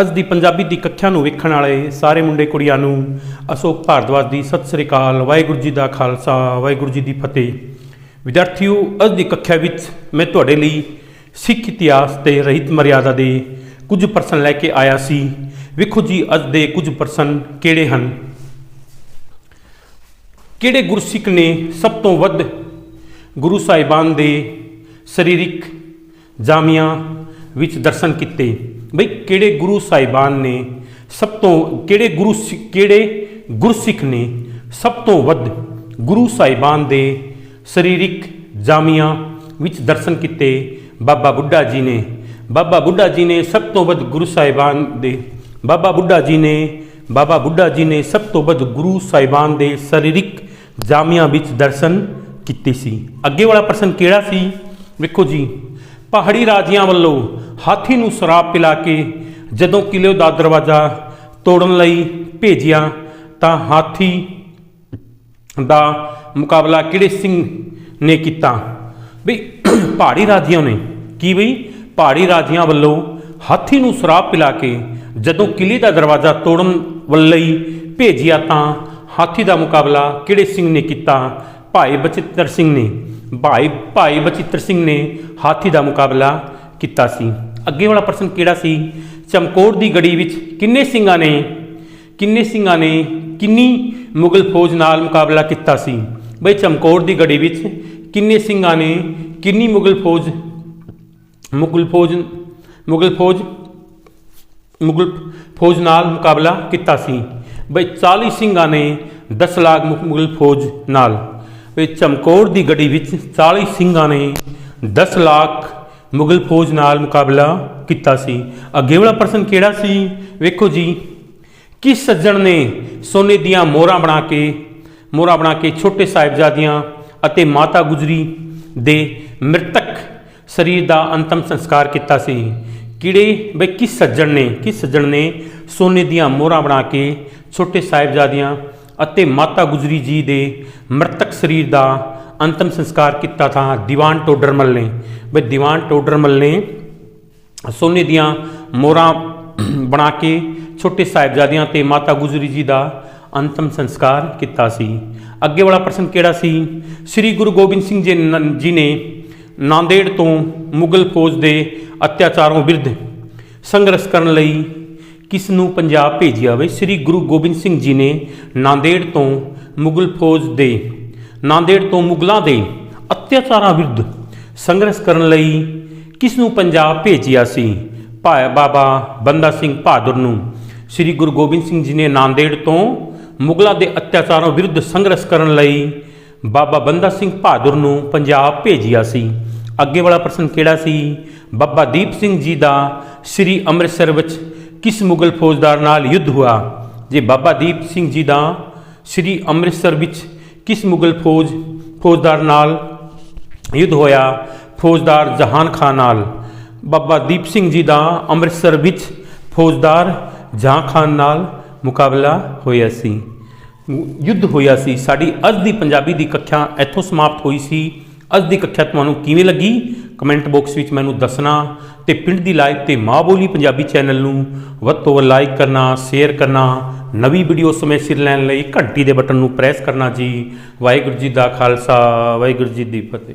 ਅੱਜ ਦੀ ਪੰਜਾਬੀ ਦੀ ਕੱਖਿਆ ਨੂੰ ਵੇਖਣ ਵਾਲੇ ਸਾਰੇ ਮੁੰਡੇ ਕੁੜੀਆਂ ਨੂੰ ਅਸ਼ੋਕ ਭਾਰਦਵਾਜ ਦੀ ਸਤਿ ਸ੍ਰੀ ਅਕਾਲ, ਵਾਹਿਗੁਰੂ ਜੀ ਦਾ ਖਾਲਸਾ, ਵਾਹਿਗੁਰੂ ਜੀ ਦੀ ਫਤਿਹ। ਵਿਦਿਆਰਥੀਓ, ਅੱਜ ਦੀ ਕੱਖਿਆ ਵਿੱਚ ਮੈਂ ਤੁਹਾਡੇ ਲਈ ਸਿੱਖ ਇਤਿਹਾਸ ਤੇ ਰਹਿਤ ਮਰਿਆਦਾ ਦੇ ਕੁਝ ਪ੍ਰਸ਼ਨ ਲੈ ਕੇ ਆਇਆ ਸੀ। ਵੇਖੋ ਜੀ, ਅੱਜ ਦੇ ਕੁਝ ਪ੍ਰਸ਼ਨ ਕਿਹੜੇ ਹਨ? ਕਿਹੜੇ ਗੁਰਸਿੱਖ ਨੇ ਸਭ ਤੋਂ ਵੱਧ ਗੁਰੂ ਸਾਹਿਬਾਨ ਦੇ ਸਰੀਰਿਕ ਜਾਮੀਆਂ ਵਿੱਚ ਦਰਸ਼ਨ ਕੀਤੇ? ਬਈ ਕਿਹੜੇ ਗੁਰੂ ਸਾਹਿਬਾਨ ਨੇ, ਸਭ ਤੋਂ ਕਿਹੜੇ ਗੁਰੂ ਸਿ- ਕਿਹੜੇ ਗੁਰਸਿੱਖ ਨੇ, ਸਭ ਤੋਂ ਵੱਧ ਗੁਰੂ ਸਾਹਿਬਾਨ ਦੇ ਸਰੀਰਿਕ ਜਾਮੀਆਂ ਵਿੱਚ ਦਰਸ਼ਨ ਕੀਤੇ ਬਾਬਾ ਬੁੱਢਾ ਜੀ ਨੇ। ਬਾਬਾ ਬੁੱਢਾ ਜੀ ਨੇ ਸਭ ਤੋਂ ਵੱਧ ਗੁਰੂ ਸਾਹਿਬਾਨ ਦੇ, ਬਾਬਾ ਬੁੱਢਾ ਜੀ ਨੇ, ਬਾਬਾ ਬੁੱਢਾ ਜੀ ਨੇ ਸਭ ਤੋਂ ਵੱਧ ਗੁਰੂ ਸਾਹਿਬਾਨ ਦੇ ਸਰੀਰਿਕ ਜਾਮੀਆਂ ਵਿੱਚ ਦਰਸ਼ਨ ਕੀਤੇ ਸੀ। ਅੱਗੇ ਵਾਲਾ ਪ੍ਰਸ਼ਨ ਕਿਹੜਾ ਸੀ? ਵੇਖੋ ਜੀ, ਪਹਾੜੀ ਰਾਜਿਆਂ ਵੱਲੋਂ ਹਾਥੀ ਨੂੰ ਸ਼ਰਾਬ ਪਿਲਾ ਕੇ ਜਦੋਂ ਕਿਲੇ ਦਾ ਦਰਵਾਜ਼ਾ ਤੋੜਨ ਲਈ ਭੇਜਿਆ, ਤਾਂ ਹਾਥੀ ਦਾ ਮੁਕਾਬਲਾ ਕਿਹੜੇ ਸਿੰਘ ਨੇ ਕੀਤਾ? ਵੀ ਪਹਾੜੀ ਰਾਜਿਆਂ ਨੇ। ਕੀ ਬਈ? ਪਹਾੜੀ ਰਾਜਿਆਂ ਵੱਲੋਂ ਹਾਥੀ ਨੂੰ ਸ਼ਰਾਬ ਪਿਲਾ ਕੇ ਜਦੋਂ ਕਿਲੇ ਦਾ ਦਰਵਾਜ਼ਾ ਤੋੜਨ ਵੱਲ ਲਈ ਭੇਜਿਆ, ਤਾਂ ਹਾਥੀ ਦਾ ਮੁਕਾਬਲਾ ਕਿਹੜੇ ਸਿੰਘ ਨੇ ਕੀਤਾ? ਭਾਈ ਬਚਿੱਤਰ ਸਿੰਘ ਨੇ। ਭਾਈ ਭਾਈ ਬਚਿੱਤਰ ਸਿੰਘ ਨੇ ਹਾਥੀ ਦਾ ਮੁਕਾਬਲਾ ਕੀਤਾ ਸੀ। ਅੱਗੇ ਵਾਲਾ ਪ੍ਰਸ਼ਨ ਕਿਹੜਾ ਸੀ? ਚਮਕੌਰ ਦੀ ਗੜੀ ਵਿੱਚ ਕਿੰਨੇ ਸਿੰਘਾਂ ਨੇ? ਕਿੰਨੇ ਸਿੰਘਾਂ ਨੇ? ਕਿੰਨੀ ਮੁਗਲ ਫੌਜ ਨਾਲ ਮੁਕਾਬਲਾ ਕੀਤਾ ਸੀ? ਬਈ ਚਮਕੌਰ ਦੀ ਗੜੀ ਵਿੱਚ ਕਿੰਨੇ ਸਿੰਘਾਂ ਨੇ? ਕਿੰਨੀ ਮੁਗਲ ਫੌਜ ਮੁਗਲ ਫੌਜ ਮੁਗਲ ਫੌਜ ਮੁਗਲ ਫੌਜ ਨਾਲ ਮੁਕਾਬਲਾ ਕੀਤਾ ਸੀ? ਬਈ 40 ਸਿੰਘਾਂ ਨੇ 10 ਲੱਖ ਮੁ- ਮੁਗਲ ਫੌਜ ਨਾਲ। ਬਈ ਚਮਕੌਰ ਦੀ ਗੜੀ ਵਿੱਚ 40 ਸਿੰਘਾਂ ਨੇ 10 ਲੱਖ ਮੁਗਲ ਫੌਜ ਨਾਲ ਮੁਕਾਬਲਾ ਕੀਤਾ ਸੀ। ਅੱਗੇ ਵਾਲਾ ਪ੍ਰਸ਼ਨ ਕਿਹੜਾ ਸੀ? ਵੇਖੋ ਜੀ, ਕਿਸ ਸੱਜਣ ਨੇ ਸੋਨੇ ਦੀਆਂ ਮੋਹਰਾਂ ਬਣਾ ਕੇ, ਮੋਹਰਾਂ ਬਣਾ ਕੇ ਛੋਟੇ ਸਾਹਿਬਜ਼ਾਦਿਆਂ ਅਤੇ ਮਾਤਾ ਗੁਜਰੀ ਦੇ ਮ੍ਰਿਤਕ ਸਰੀਰ ਦਾ ਅੰਤਮ ਸੰਸਕਾਰ ਕੀਤਾ ਸੀ? ਕਿਹੜੇ? ਬਈ ਕਿਸ ਸੱਜਣ ਨੇ, ਕਿਸ ਸੱਜਣ ਨੇ ਸੋਨੇ ਦੀਆਂ ਮੋਹਰਾਂ ਬਣਾ ਕੇ ਛੋਟੇ ਸਾਹਿਬਜ਼ਾਦਿਆਂ ਅਤੇ ਮਾਤਾ ਗੁਜਰੀ ਜੀ ਦੇ ਮ੍ਰਿਤਕ ਸਰੀਰ ਦਾ ਅੰਤਮ ਸੰਸਕਾਰ ਕੀਤਾ ਤਾਂ ਦੀਵਾਨ ਟੋਡਰਮਲ ਨੇ। ਬਈ ਦੀਵਾਨ ਟੋਡਰਮਲ ਨੇ ਸੋਨੇ ਦੀਆਂ ਮੋਹਰਾਂ ਬਣਾ ਕੇ ਛੋਟੇ ਸਾਹਿਬਜ਼ਾਦਿਆਂ ਤੇ ਮਾਤਾ ਗੁਜਰੀ ਜੀ ਦਾ ਅੰਤਮ ਸੰਸਕਾਰ ਕੀਤਾ ਸੀ। ਅੱਗੇ ਵਾਲਾ ਪ੍ਰਸ਼ਨ ਕਿਹੜਾ ਸੀ? ਸ੍ਰੀ ਗੁਰੂ ਗੋਬਿੰਦ ਸਿੰਘ ਜੀ ਜੀ ਨੇ ਨਾਂਦੇੜ ਤੋਂ ਮੁਗਲ ਫੌਜ ਦੇ ਅਤਿਆਚਾਰਾਂ ਵਿਰੁੱਧ ਸੰਘਰਸ਼ ਕਰਨ ਲਈ ਕਿਸ ਨੂੰ ਪੰਜਾਬ ਭੇਜਿਆ? ਵੇ ਸ੍ਰੀ ਗੁਰੂ ਗੋਬਿੰਦ ਸਿੰਘ ਜੀ ਨੇ ਨਾਂਦੇੜ ਤੋਂ ਮੁਗਲ ਫੌਜ ਦੇ ਨਾਂਦੇੜ ਤੋਂ ਮੁਗਲਾਂ ਦੇ ਅਤਿਆਚਾਰਾਂ ਵਿਰੁੱਧ ਸੰਘਰਸ਼ ਕਰਨ ਲਈ ਕਿਸ ਨੂੰ ਪੰਜਾਬ ਭੇਜਿਆ ਸੀ? ਭਾਈ ਬਾਬਾ ਬੰਦਾ ਸਿੰਘ ਬਹਾਦਰ ਨੂੰ ਸ੍ਰੀ ਗੁਰੂ ਗੋਬਿੰਦ ਸਿੰਘ ਜੀ ਨੇ ਨਾਂਦੇੜ ਤੋਂ ਮੁਗਲਾਂ ਦੇ ਅਤਿਆਚਾਰਾਂ ਵਿਰੁੱਧ ਸੰਘਰਸ਼ ਕਰਨ ਲਈ ਬਾਬਾ ਬੰਦਾ ਸਿੰਘ ਬਹਾਦਰ ਨੂੰ ਪੰਜਾਬ ਭੇਜਿਆ ਸੀ। ਅੱਗੇ ਵਾਲਾ ਪ੍ਰਸ਼ਨ ਕਿਹੜਾ ਸੀ? ਬਾਬਾ ਦੀਪ ਸਿੰਘ ਜੀ ਦਾ ਸ੍ਰੀ ਅੰਮ੍ਰਿਤਸਰ ਵਿੱਚ ਕਿਸ ਮੁਗਲ ਫੌਜਦਾਰ ਨਾਲ ਯੁੱਧ ਹੋਇਆ? ਜੇ ਬਾਬਾ ਦੀਪ ਸਿੰਘ ਜੀ ਦਾ ਸ੍ਰੀ ਅੰਮ੍ਰਿਤਸਰ ਵਿੱਚ ਕਿਸ ਮੁਗਲ ਫੌਜ, ਫੌਜਦਾਰ ਨਾਲ ਯੁੱਧ ਹੋਇਆ? ਫੌਜਦਾਰ ਜਹਾਨ ਖਾਨ ਨਾਲ। ਬਾਬਾ ਦੀਪ ਸਿੰਘ ਜੀ ਦਾ ਅੰਮ੍ਰਿਤਸਰ ਵਿੱਚ ਫੌਜਦਾਰ ਜਹਾਂ ਖਾਨ ਨਾਲ ਮੁਕਾਬਲਾ ਹੋਇਆ ਸੀ। ਯੁੱਧ ਹੋਇਆ ਸੀ। ਸਾਡੀ ਅੱਜ ਦੀ ਪੰਜਾਬੀ ਦੀ ਕੱਖਿਆ ਇੱਥੋਂ ਸਮਾਪਤ ਹੋਈ ਸੀ। ਅੱਜ ਦੀ ਕੱਖਿਆ ਤੁਹਾਨੂੰ ਕਿਵੇਂ ਲੱਗੀ? ਕਮੈਂਟ ਬਾਕਸ ਵਿੱਚ ਮੈਨੂੰ ਦੱਸਣਾ ਤੇ ਪਿੰਡ ਦੀ ਲਾਈਵ ਤੇ ਮਾਂ ਬੋਲੀ ਪੰਜਾਬੀ ਚੈਨਲ ਨੂੰ ਵੱਧ ਤੋਂ ਵੱਧ ਲਾਈਕ ਕਰਨਾ, ਸ਼ੇਅਰ ਕਰਨਾ। ਨਵੀਂ ਵੀਡੀਓ ਸਮੇਂ ਸਿਰ ਲੈਣ ਲਈ ਘੰਟੀ ਦੇ ਬਟਨ ਨੂੰ ਪ੍ਰੈਸ ਕਰਨਾ ਜੀ। ਵਾਹਿਗੁਰੂ ਜੀ ਦਾ ਖਾਲਸਾ, ਵਾਹਿਗੁਰੂ ਜੀ ਦੀ ਫਤਿਹ।